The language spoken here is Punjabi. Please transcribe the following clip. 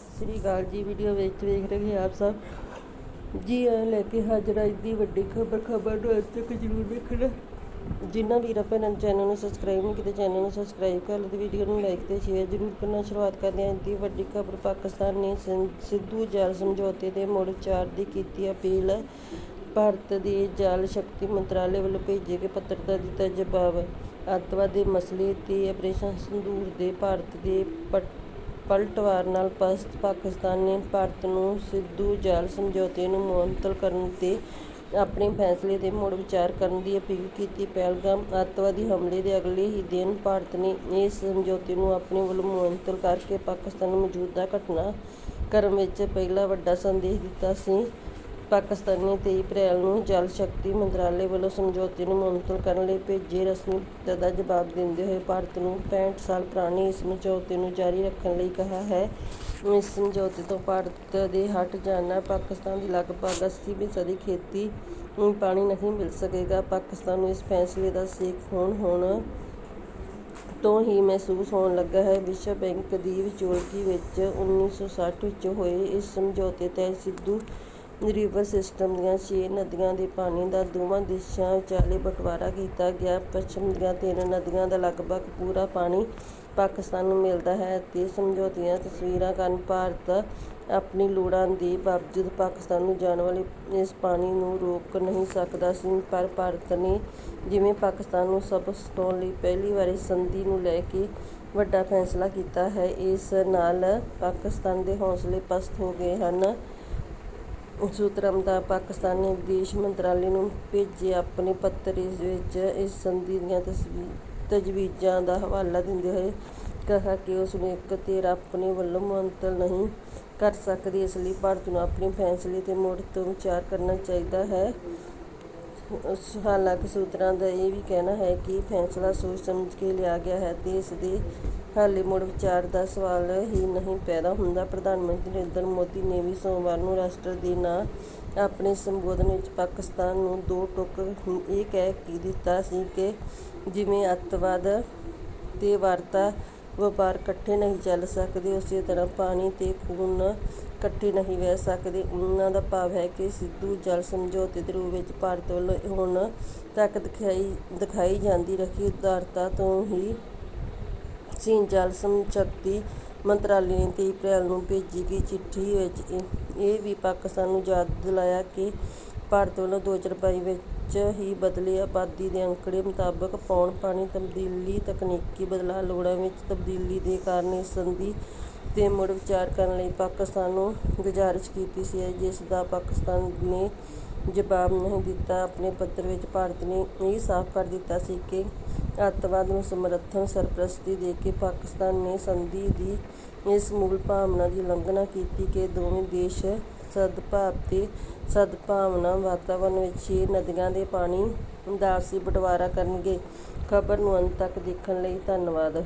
ਸ੍ਰੀ ਅਕਾਲ ਜੀ ਵੀਡੀਓ ਵਿੱਚ ਵੇਖ ਰਹੇ ਆਪ ਸਭ। ਜੀ ਆ ਲੈ ਕੇ ਹਾਜ਼ਰ ਅੱਜ ਦੀ ਵੱਡੀ ਖਬਰ ਖਬਰ ਨੂੰ ਅੱਜ ਤੱਕ ਜ਼ਰੂਰ ਵੇਖਣਾ। ਜਿਨ੍ਹਾਂ ਵੀਰਾਂ ਭੈਣਾਂ ਨੇ ਚੈਨਲ ਨੂੰ ਸਬਸਕ੍ਰਾਈਬ ਨਹੀਂ ਕੀਤਾ ਚੈਨਲ ਨੂੰ ਸਬਸਕ੍ਰਾਈਬ ਕਰ ਲਓ ਤੇ ਵੀਡੀਓ ਨੂੰ ਲਾਈਕ ਤੇ ਸ਼ੇਅਰ ਜ਼ਰੂਰ ਕਰਨਾ। ਸ਼ੁਰੂਆਤ ਕਰਦੇ ਹਾਂ ਅੱਜ ਦੀ ਵੱਡੀ ਖਬਰ ਪਾਕਿਸਤਾਨ ਨੇ ਸਿੱਧੂ ਜਲ ਸਮਝੌਤੇ ਦੇ ਮੁੜ ਚਾਰ ਦੀ ਕੀਤੀ ਅਪੀਲ। ਭਾਰਤ ਦੇ ਜਲ ਸ਼ਕਤੀ ਮੰਤਰਾਲੇ ਵੱਲੋਂ ਭੇਜੇ ਗਏ ਪੱਤਰ ਦਾ ਦਿੱਤਾ ਜਵਾਬ। ਅੱਤਵਾਦ ਦੇ ਮਸਲੇ ਤੇ ਆਪਰੇਸ਼ਨ ਸੰਦੂਰ ਦੇ ਭਾਰਤ ਦੇ ਪਟ- ਪਲਟਵਾਰ ਨਾਲ ਪਸਤ ਪਾਕਿਸਤਾਨ ਨੇ ਭਾਰਤ ਨੂੰ ਸਿੱਧੂ ਜਲ ਸਮਝੌਤੇ ਨੂੰ ਮੁਅੱਤਲ ਕਰਨ ਤੇ ਆਪਣੇ ਫੈਸਲੇ ਤੇ ਮੁੜ ਵਿਚਾਰ ਕਰਨ ਦੀ ਅਪੀਲ ਕੀਤੀ। ਪਹਿਲਗਾਮ ਅੱਤਵਾਦੀ ਹਮਲੇ ਦੇ ਅਗਲੇ ਹੀ ਦਿਨ ਭਾਰਤ ਨੇ ਇਸ ਸਮਝੌਤੇ ਨੂੰ ਆਪਣੇ ਵੱਲੋਂ ਮੁਅੱਤਲ ਕਰਕੇ ਪਾਕਿਸਤਾਨ ਨੂੰ ਮੌਜੂਦਾ ਘਟਨਾ ਕਰਮ ਵਿੱਚ ਪਹਿਲਾ ਵੱਡਾ ਸੰਦੇਸ਼ ਦਿੱਤਾ ਸੀ। ਪਾਕਿਸਤਾਨ ਨੇ 23 ਅਪ੍ਰੈਲ ਨੂੰ ਜਲ ਸ਼ਕਤੀ ਮੰਤਰਾਲੇ ਵੱਲੋਂ ਸਮਝੌਤੇ ਨੂੰ ਮੁਅੱਤਲ ਕਰਨ ਲਈ ਭੇਜੇ ਰਸਮੀ ਪੱਤਰ ਦਾ ਜਵਾਬ ਦਿੰਦੇ ਹੋਏ ਭਾਰਤ ਨੂੰ 65 ਸਾਲ ਪੁਰਾਣੇ ਇਸ ਸਮਝੌਤੇ ਨੂੰ ਜਾਰੀ ਰੱਖਣ ਲਈ ਕਿਹਾ ਹੈ। ਇਸ ਸਮਝੌਤੇ ਤੋਂ ਭਾਰਤ ਦੇ ਹਟ ਜਾਣਾ ਪਾਕਿਸਤਾਨ ਦੀ ਲਗਭਗ 80ਵੀਂ ਸਦੀ ਖੇਤੀ ਨੂੰ ਪਾਣੀ ਨਹੀਂ ਮਿਲ ਸਕੇਗਾ। ਪਾਕਿਸਤਾਨ ਨੂੰ ਇਸ ਫੈਸਲੇ ਦਾ ਸੇਖ ਹੋਣ ਹੋਣ ਤੋਂ ਹੀ ਮਹਿਸੂਸ ਹੋਣ ਲੱਗਾ ਹੈ। ਵਿਸ਼ਵ ਬੈਂਕ ਦੀ ਵਿਚੋਲਗੀ ਵਿੱਚ 1960 ਵਿੱਚ ਹੋਏ ਇਸ ਸਮਝੌਤੇ ਤਹਿਤ ਸਿੱਧੂ ਰਿਵਰ ਸਿਸਟਮ ਦੀਆਂ ਛੇ ਨਦੀਆਂ ਦੇ ਪਾਣੀ ਦਾ ਦੋਵਾਂ ਦੇਸ਼ਾਂ ਵਿਚਾਲੇ ਬਟਵਾਰਾ ਕੀਤਾ ਗਿਆ। ਪੱਛਮ ਦੀਆਂ ਤਿੰਨ ਨਦੀਆਂ ਦਾ ਲਗਭਗ ਪੂਰਾ ਪਾਣੀ ਪਾਕਿਸਤਾਨ ਨੂੰ ਮਿਲਦਾ ਹੈ ਅਤੇ ਸਮਝੌਤੀਆਂ ਤਸਵੀਰਾਂ ਕਾਰਨ ਭਾਰਤ ਆਪਣੀ ਲੋੜਾਂ ਦੇ ਬਾਵਜੂਦ ਪਾਕਿਸਤਾਨ ਨੂੰ ਜਾਣ ਵਾਲੇ ਇਸ ਪਾਣੀ ਨੂੰ ਰੋਕ ਨਹੀਂ ਸਕਦਾ ਸੀ। ਪਰ ਭਾਰਤ ਨੇ ਜਿਵੇਂ ਪਾਕਿਸਤਾਨ ਨੂੰ ਸਬਕ ਸਿਖਾਉਣ ਲਈ ਪਹਿਲੀ ਵਾਰੀ ਸੰਧੀ ਨੂੰ ਲੈ ਕੇ ਵੱਡਾ ਫੈਸਲਾ ਕੀਤਾ ਹੈ, ਇਸ ਨਾਲ ਪਾਕਿਸਤਾਨ ਦੇ ਹੌਸਲੇ ਪਸਤ ਹੋ ਗਏ ਹਨ। ਸੂਤਰਾਂ ਦਾ ਪਾਕਿਸਤਾਨੀ ਵਿਦੇਸ਼ ਮੰਤਰਾਲੇ ਨੂੰ ਭੇਜੇ ਆਪਣੇ ਪੱਤਰ, ਇਸ ਵਿੱਚ ਇਸ ਸੰਧੀ ਦੀਆਂ ਤਸਵੀ- ਤਜਵੀਜ਼ਾਂ ਦਾ ਹਵਾਲਾ ਦਿੰਦੇ ਹੋਏ ਕਿਹਾ ਕਿ ਉਸ ਨੂੰ ਇੱਕ ਧਿਰ ਆਪਣੇ ਵੱਲੋਂ ਮੁਅੱਤਲ ਨਹੀਂ ਕਰ ਸਕਦੀ, ਇਸ ਲਈ ਭਾਰਤ ਨੂੰ ਆਪਣੇ ਫੈਸਲੇ ਤੇ ਮੁੜ ਤੋਂ ਵਿਚਾਰ ਕਰਨਾ ਚਾਹੀਦਾ ਹੈ। ਹਾਲਾਂਕਿ ਸੂਤਰਾਂ ਦਾ ਇਹ ਵੀ ਕਹਿਣਾ ਹੈ ਕਿ ਫੈਸਲਾ ਸੋਚ ਸਮਝ ਕੇ ਲਿਆ ਗਿਆ ਹੈ ਤੇ ਇਸ ਦੇ ਹਾਲੇ ਮੁੜ ਵਿਚਾਰ ਦਾ ਸਵਾਲ ਹੀ ਨਹੀਂ ਪੈਦਾ ਹੁੰਦਾ। ਪ੍ਰਧਾਨ ਮੰਤਰੀ ਨਰਿੰਦਰ ਮੋਦੀ ਨੇ ਵੀ ਸੋਮਵਾਰ ਨੂੰ ਰਾਸ਼ਟਰ ਦੇ ਨਾਂ ਆਪਣੇ ਸੰਬੋਧਨ ਵਿੱਚ ਪਾਕਿਸਤਾਨ ਨੂੰ ਦੋ ਟੁਕ ਇਹ ਕਹਿ ਕੇ ਦਿੱਤਾ ਸੀ ਕਿ ਜਿਵੇਂ ਅੱਤਵਾਦ ਤੇ ਵਾਰਤਾ ਵਪਾਰ ਇਕੱਠੇ ਨਹੀਂ ਚੱਲ ਸਕਦੇ, ਉਸੇ ਤਰ੍ਹਾਂ ਪਾਣੀ ਤੇ ਖੂਨ ਇਕੱਠੇ ਨਹੀਂ ਵਹਿ ਸਕਦੇ। ਉਹਨਾਂ ਦਾ ਭਾਵ ਹੈ ਕਿ ਸਿੱਧੂ ਜਲ ਸਮਝੌਤੇ ਦੇ ਰੂਪ ਵਿੱਚ ਭਾਰਤ ਵੱਲੋਂ ਹੁਣ ਤੱਕ ਦਿਖਾਈ ਦਿਖਾਈ ਜਾਂਦੀ ਰਹੀ। ਉਦਾਰਤਾ ਤੋਂ ਹੀ ਚੀਨ ਜਲ ਸ਼ਕਤੀ ਮੰਤਰਾਲੇ ਨੇ ਤੇਈ ਅਪ੍ਰੈਲ ਨੂੰ ਭੇਜੀ ਗਈ ਚਿੱਠੀ ਵਿੱਚ ਇਹ- ਇਹ ਵੀ ਪਾਕਿਸਤਾਨ ਨੂੰ ਯਾਦ ਦਿਲਾਇਆ ਕਿ ਭਾਰਤ ਵੱਲੋਂ 2022 ਵਿੱਚ ਹੀ ਬਦਲੇ ਆਬਾਦੀ ਦੇ ਅੰਕੜੇ ਮੁਤਾਬਕ ਪੌਣ ਪਾਣੀ ਤਬਦੀਲੀ ਤਕਨੀਕੀ ਬਦਲਾਅ ਲੋੜਾਂ ਵਿੱਚ ਤਬਦੀਲੀ ਦੇ ਕਾਰਨ ਇਸ ਸੰਧੀ ਤੇ ਮੁੜ ਵਿਚਾਰ ਕਰਨ ਲਈ ਪਾਕਿਸਤਾਨ ਨੂੰ ਗੁਜ਼ਾਰਿਸ਼ ਕੀਤੀ ਸੀ ਜਿਸ ਦਾ ਪਾਕਿਸਤਾਨ ਨੇ ਜਵਾਬ ਨਹੀਂ ਦਿੱਤਾ। ਆਪਣੇ ਪੱਤਰ ਵਿੱਚ ਭਾਰਤ ਨੇ ਇਹ ਸਾਫ਼ ਕਰ ਦਿੱਤਾ ਸੀ ਕਿ ਅੱਤਵਾਦ ਨੂੰ ਸਮਰਥਨ ਸਰਪ੍ਰਸਤੀ ਦੇ ਕੇ ਪਾਕਿਸਤਾਨ ਨੇ ਸੰਧੀ ਦੀ ਇਸ ਮੂਲ ਭਾਵਨਾ ਦੀ ਉਲੰਘਣਾ ਕੀਤੀ ਕਿ ਦੋਵੇਂ ਦੇਸ਼ ਸਦਭਾਵ ਤੇ ਸਦਭਾਵਨਾ ਵਾਤਾਵਰਨ ਵਿੱਚ ਹੀ ਨਦੀਆਂ ਦੇ ਪਾਣੀ ਦਾ ਆਪਸੀ ਬਟਵਾਰਾ ਕਰਨਗੇ। ਖਬਰ ਨੂੰ ਅੰਤ ਤੱਕ ਦੇਖਣ ਲਈ ਧੰਨਵਾਦ।